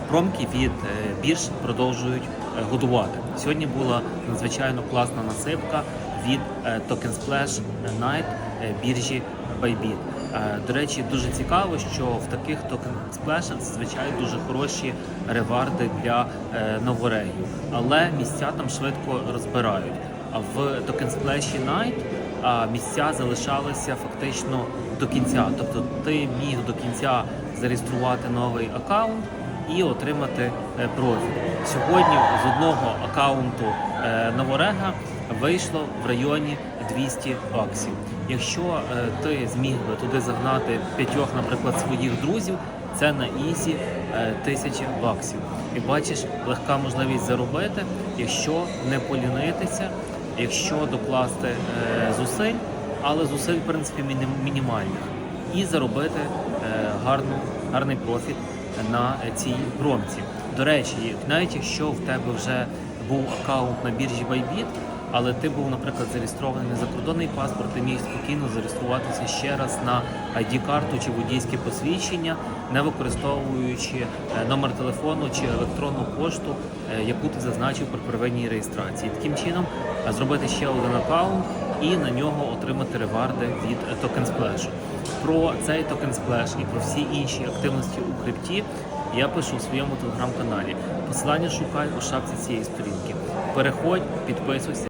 Промки від е, бірж продовжують е, годувати. Сьогодні була надзвичайно класна насипка від е, Token Splash Night е, біржі Bybit. Е, До речі, дуже цікаво, що в таких Token Splash зазвичай дуже хороші реварди для е, новорегів, але місця там швидко розбирають. А в Token Splash Night місця залишалися фактично до кінця. Тобто ти міг до кінця зареєструвати новий аккаунт і отримати е, профіль. Сьогодні з одного аккаунту е, Новорега вийшло в районі 200 баксів. Якщо е, ти зміг би туди загнати п'ятьох, наприклад, своїх друзів, це на ізі тисячі баксів. І бачиш, легка можливість заробити, якщо не полінитися, якщо докласти зусиль, але зусиль, в принципі, мінімальних, і заробити гарну, гарний профіт на цій промці. До речі, навіть якщо в тебе вже був аккаунт на біржі Bybit, але ти був, наприклад, зареєстрований на закордонний паспорт, ти міг спокійно зареєструватися ще раз на ID-карту чи водійське посвідчення, не використовуючи е, номер телефону чи електронну пошту, е, яку ти зазначив при первинній реєстрації. Таким чином е, зробити ще один аккаунт і на нього отримати реварди від токен Splash. Про цей токен Splash і про всі інші активності у крипті я пишу у своєму телеграм-каналі. Посилання шукай у шапці цієї сторінки. Переходь, підписуйся.